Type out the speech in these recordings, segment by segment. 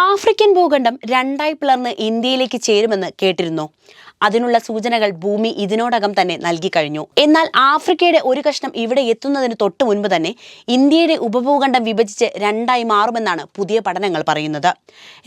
African ഭൂഖണ്ഡം രണ്ടായി പിളർന്ന് ഇന്ത്യയിലേക്ക് ചേരുമെന്ന് കേട്ടിരുന്നു. അതിനുള്ള സൂചനകൾ ഭൂമി ഇതിനോടകം തന്നെ നൽകി കഴിഞ്ഞു. എന്നാൽ ആഫ്രിക്കയുടെ ഒരു കഷ്ണം ഇവിടെ എത്തുന്നതിന് തൊട്ടു മുൻപ് തന്നെ ഇന്ത്യയുടെ ഉപഭൂഖണ്ഡം വിഭജിച്ച് രണ്ടായി മാറുമെന്നാണ് പുതിയ പഠനങ്ങൾ പറയുന്നത്.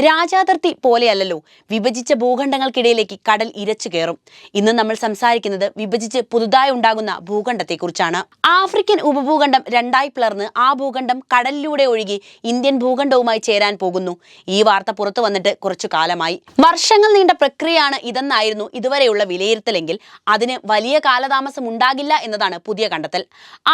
രാജാതിർത്തി പോലെയല്ലല്ലോ വിഭജിച്ച ഭൂഖണ്ഡങ്ങൾക്കിടയിലേക്ക് കടൽ ഇരച്ചു കയറും. ഇന്ന് നമ്മൾ സംസാരിക്കുന്നത് വിഭജിച്ച് പുതുതായി ഉണ്ടാകുന്ന ഭൂഖണ്ഡത്തെക്കുറിച്ചാണ്. ആഫ്രിക്കൻ ഉപഭൂഖണ്ഡം രണ്ടായി പിളർന്ന് ആ ഭൂഖണ്ഡം കടലിലൂടെ ഒഴുകി ഇന്ത്യൻ ഭൂഖണ്ഡവുമായി ചേരാൻ പോകുന്നു. ഈ വാർത്ത പുറത്തു വന്നിട്ട് കുറച്ചു കാലമായി. വർഷങ്ങൾ നീണ്ട പ്രക്രിയയാണ് ഇതെന്നായിരുന്നു ഇതുവരെയുള്ള വിലയിരുത്തലെങ്കിൽ അതിന് വലിയ കാലതാമസം ഉണ്ടാകില്ല എന്നതാണ് പുതിയ കണ്ടെത്തൽ.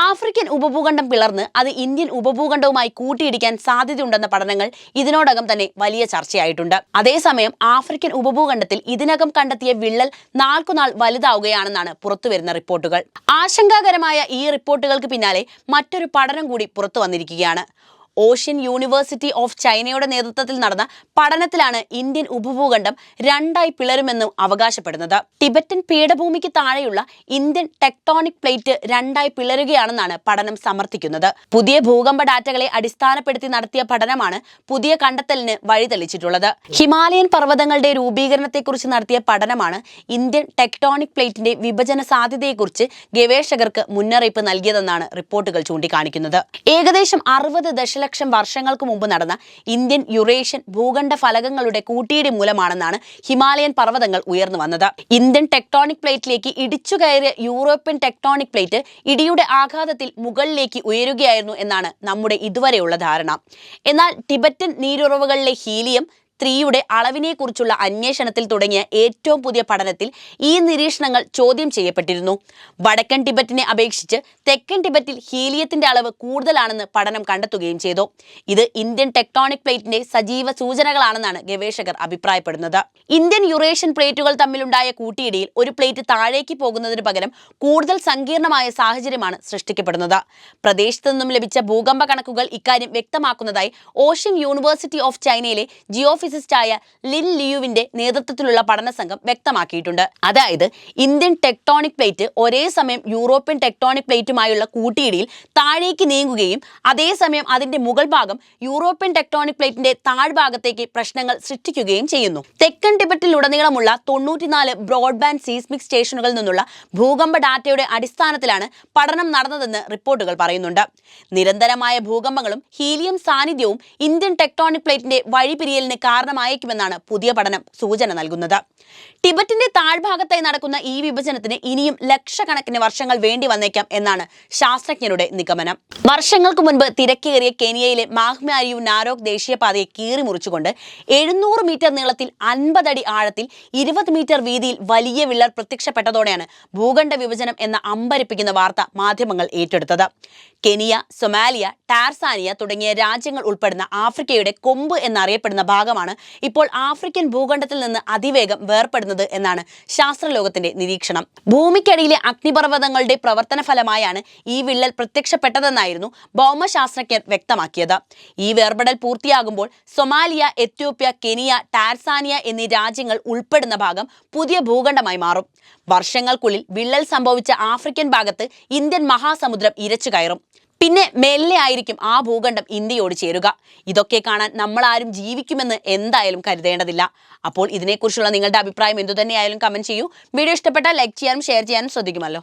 ആഫ്രിക്കൻ ഉപഭൂഖണ്ഡം പിളർന്ന് അത് ഇന്ത്യൻ ഉപഭൂഖണ്ഡവുമായി കൂട്ടിയിടിക്കാൻ സാധ്യതയുണ്ടെന്ന പഠനങ്ങൾ ഇതിനോടകം തന്നെ വലിയ ചർച്ചയായിട്ടുണ്ട്. അതേസമയം ആഫ്രിക്കൻ ഉപഭൂഖണ്ഡത്തിൽ ഇതിനകം കണ്ടെത്തിയ വിള്ളൽ നാൾക്കുനാൾ വലുതാവുകയാണെന്നാണ് പുറത്തുവരുന്ന റിപ്പോർട്ടുകൾ. ആശങ്കാകരമായ ഈ റിപ്പോർട്ടുകൾക്ക് പിന്നാലെ മറ്റൊരു പഠനം കൂടി പുറത്തു വന്നിരിക്കുകയാണ് ഓഷ്യൻ യൂണിവേഴ്സിറ്റി ഓഫ് ചൈനയുടെ നേതൃത്വത്തിൽ നടന്ന പഠനത്തിലാണ് ഇന്ത്യൻ ഉപഭൂഖണ്ഡം രണ്ടായി പിളരുമെന്നും അവകാശപ്പെടുന്നത്. ടിബറ്റൻ പീഠഭൂമിക്ക് താഴെയുള്ള ഇന്ത്യൻ ടെക്ടോണിക് പ്ലേറ്റ് രണ്ടായി പിളരുകയാണെന്നാണ് പഠനം സമർത്ഥിക്കുന്നത്. പുതിയ ഭൂകമ്പ ഡാറ്റകളെ അടിസ്ഥാനപ്പെടുത്തി നടത്തിയ പഠനമാണ് പുതിയ കണ്ടെത്തലിന് വഴിതെളിച്ചിട്ടുള്ളത്. ഹിമാലയൻ പർവതങ്ങളുടെ രൂപീകരണത്തെക്കുറിച്ച് നടത്തിയ പഠനമാണ് ഇന്ത്യൻ ടെക്ടോണിക് പ്ലേറ്റിന്റെ വിഭജന സാധ്യതയെക്കുറിച്ച് ഗവേഷകർക്ക് മുന്നറിയിപ്പ് നൽകിയതെന്നാണ് റിപ്പോർട്ടുകൾ ചൂണ്ടിക്കാണിക്കുന്നത്. ഏകദേശം അറുപത് ദശലക്ഷം വർഷങ്ങൾക്ക് മുമ്പ് നടന്ന ഇന്ത്യൻ യുറേഷ്യൻ ഭൂഖണ്ഡ ഫലകങ്ങളുടെ കൂട്ടിയിടി മൂലമാണെന്നാണ് ഹിമാലയൻ പർവതങ്ങൾ ഉയർന്നു വന്നത്. ഇന്ത്യൻ ടെക്ടോണിക് പ്ലേറ്റിലേക്ക് ഇടിച്ചു കയറിയ യൂറോപ്യൻ ടെക്ടോണിക് പ്ലേറ്റ് ഇടിയുടെ ആഘാതത്തിൽ മുകളിലേക്ക് ഉയരുകയായിരുന്നു എന്നാണ് നമ്മുടെ ഇതുവരെയുള്ള ധാരണ. എന്നാൽ ടിബറ്റൻ നീരുറവുകളിലെ ഹീലിയം ത്രീയുടെ അളവിനെക്കുറിച്ചുള്ള അന്വേഷണത്തിൽ തുടങ്ങിയ ഏറ്റവും പുതിയ പഠനത്തിൽ ഈ നിരീക്ഷണങ്ങൾ ചോദ്യം ചെയ്യപ്പെട്ടിരുന്നു. വടക്കൻ ടിബറ്റിനെ അപേക്ഷിച്ച് തെക്കൻ ടിബറ്റിൽ ഹീലിയത്തിന്റെ അളവ് കൂടുതലാണെന്ന് പഠനം കണ്ടെത്തുകയും ചെയ്തു. ഇത് ഇന്ത്യൻ ടെക്ടോണിക് പ്ലേറ്റിന്റെ സജീവ സൂചനകളാണെന്നാണ് ഗവേഷകർ അഭിപ്രായപ്പെടുന്നത്. ഇന്ത്യൻ യുറേഷ്യൻ പ്ലേറ്റുകൾ തമ്മിലുണ്ടായ കൂട്ടിയിടിയിൽ ഒരു പ്ലേറ്റ് താഴേക്ക് പോകുന്നതിന് പകരം കൂടുതൽ സങ്കീർണമായ സാഹചര്യമാണ് സൃഷ്ടിക്കപ്പെടുന്നത്. പ്രദേശത്തു നിന്നും ലഭിച്ച ഭൂകമ്പ കണക്കുകൾ ഇക്കാര്യം വ്യക്തമാക്കുന്നതായി ഓഷ്യൻ യൂണിവേഴ്സിറ്റി ഓഫ് ചൈനയിലെ ജിയോഫിസിസ്റ്റായ ലിൻ ലിയുവിന്റെ നേതൃത്വത്തിലുള്ള പഠന സംഘം വ്യക്തമാക്കിയിട്ടുണ്ട്. അതായത് ഇന്ത്യൻ ടെക്ടോണിക് പ്ലേറ്റ് ഒരേ സമയം യൂറോപ്യൻ ടെക്ടോണിക് പ്ലേറ്റുമായുള്ള കൂട്ടിയിടിയിൽ താഴേക്ക് നീങ്ങുകയും അതേസമയം അതിന്റെ മുകൾ ഭാഗം യൂറോപ്യൻ ടെക്ടോണിക് പ്ലേറ്റിന്റെ താഴ്ഭാഗത്തേക്ക് പ്രശ്നങ്ങൾ സൃഷ്ടിക്കുകയും ചെയ്യുന്നു. തെക്കൻ ടിബറ്റിലുടനീളമുള്ള തൊണ്ണൂറ്റിനാല് ബ്രോഡ്ബാൻഡ് സീസ്മിക് സ്റ്റേഷനുകളിൽ നിന്നുള്ള ഭൂകമ്പ ഡാറ്റയുടെ അടിസ്ഥാനത്തിലാണ് പഠനം നടന്നതെന്ന് റിപ്പോർട്ടുകൾ പറയുന്നുണ്ട്. നിരന്തരമായ ഭൂകമ്പങ്ങളും ഹീലിയം സാന്നിധ്യവും ഇന്ത്യൻ ടെക്ടോണിക് പ്ലേറ്റിന്റെ വഴിപിരിയലിന് കാരണമായേക്കുമെന്നാണ് പുതിയ പഠനം സൂചന നൽകുന്നത്. ടിബറ്റിന്റെ താഴ്ഭാഗത്തായി നടക്കുന്ന ഈ വിഭജനത്തിന് ഇനിയും ലക്ഷക്കണക്കിന് വർഷങ്ങൾ വേണ്ടി വന്നേക്കാം എന്നാണ് ശാസ്ത്രജ്ഞരുടെ നിഗമനം. വർഷങ്ങൾക്ക് മുൻപ് തിരക്കേറിയ കെനിയയിലെ മാഹ്മാരിയു നാരോക് ദേശീയപാതയെ കീറി മുറിച്ചുകൊണ്ട് എഴുന്നൂറ് മീറ്റർ നീളത്തിൽ അൻപതടി ആഴത്തിൽ ഇരുപത് മീറ്റർ വീതിയിൽ വലിയ വിള്ളൽ പ്രത്യക്ഷപ്പെട്ടതോടെയാണ് ഭൂഖണ്ഡ വിഭജനം എന്ന അമ്പരിപ്പിക്കുന്ന വാർത്ത മാധ്യമങ്ങൾ ഏറ്റെടുത്തത്. കെനിയ സൊമാലിയ ടാർസാനിയ തുടങ്ങിയ രാജ്യങ്ങൾ ഉൾപ്പെടുന്ന ആഫ്രിക്കയുടെ കൊമ്പ് എന്നറിയപ്പെടുന്ന ഭാഗമാണ് ഇപ്പോൾ ആഫ്രിക്കൻ ഭൂഖണ്ഡത്തിൽ നിന്ന് അതിവേഗം വേർപ്പെടുന്നത് എന്നാണ് ശാസ്ത്രലോകത്തിന്റെ നിരീക്ഷണം. ഭൂമിക്കടിയിലെ അഗ്നിപർവതങ്ങളുടെ പ്രവർത്തന ഫലമായാണ് ഈ വിള്ളൽ പ്രത്യക്ഷപ്പെട്ടതെന്നായിരുന്നു ഭൗമശാസ്ത്രജ്ഞർ വ്യക്തമാക്കിയത്. ഈ വേർപെടൽ പൂർത്തിയാകുമ്പോൾ സൊമാലിയ എത്യോപ്യ കെനിയ ടാർസാനിയ എന്നീ രാജ്യങ്ങൾ ഉൾപ്പെടുന്ന ഭാഗം പുതിയ ഭൂഖണ്ഡമായി മാറും. വർഷങ്ങൾക്കുള്ളിൽ വിള്ളൽ സംഭവിച്ച ആഫ്രിക്കൻ ഭാഗത്ത് ഇന്ത്യൻ മഹാസമുദ്രം ഇരച്ചു കയറും. പിന്നെ മെല്ലെ ആയിരിക്കും ആ ഭൂഖണ്ഡം ഇന്ത്യയോട് ചേരുക. ഇതൊക്കെ കാണാൻ നമ്മൾ ആരും ജീവിക്കുമെന്ന് എന്തായാലും കരുതേണ്ടതില്ല. അപ്പോൾ ഇതിനെക്കുറിച്ചുള്ള നിങ്ങളുടെ അഭിപ്രായം എന്തുതന്നെയായാലും കമന്റ് ചെയ്യൂ. വീഡിയോ ഇഷ്ടപ്പെട്ടാൽ ലൈക്ക് ചെയ്യാനും ഷെയർ ചെയ്യാനും ശ്രദ്ധിക്കുമല്ലോ.